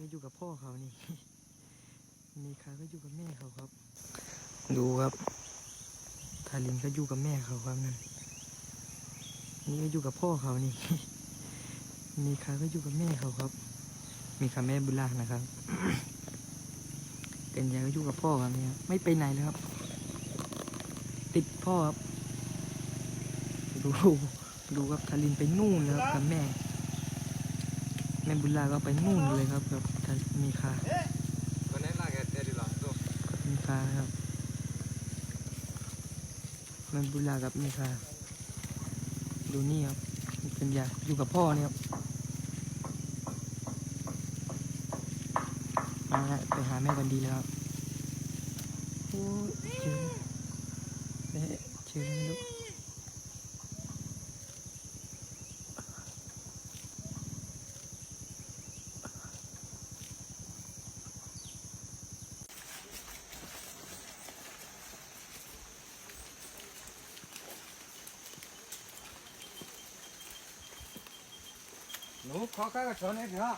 ก็อยู่กับพ่อเขานี่มีคาก็อยู่กับแม่เขาครับ ดูครับทารินก็อยู่กับแม่เขาครับนั่นนี่ก็อยู่กับพ่อเขานี่มีคาก็อยู่กับแม่เขาครับ มีคาแม่บุญลานะครับกันยาก็อยู่กับพ่อครับเนี่ยไม่ไปไหนเลยครับ ติดพ่อครับดูดูครับทารินไปนู่นแล้วครับกับแม่แม่บุญลาก็ไปนู่นเลยครับกับทามีคามีคาครับแม่บุญลากับมีคาดูนี่ครับกันยาอยู่กับพ่อเนี่ยครับมาไปหาแม่กันดีแล้วครับโอ้ยเจอแม่เจอ 너무 과가가 전해져.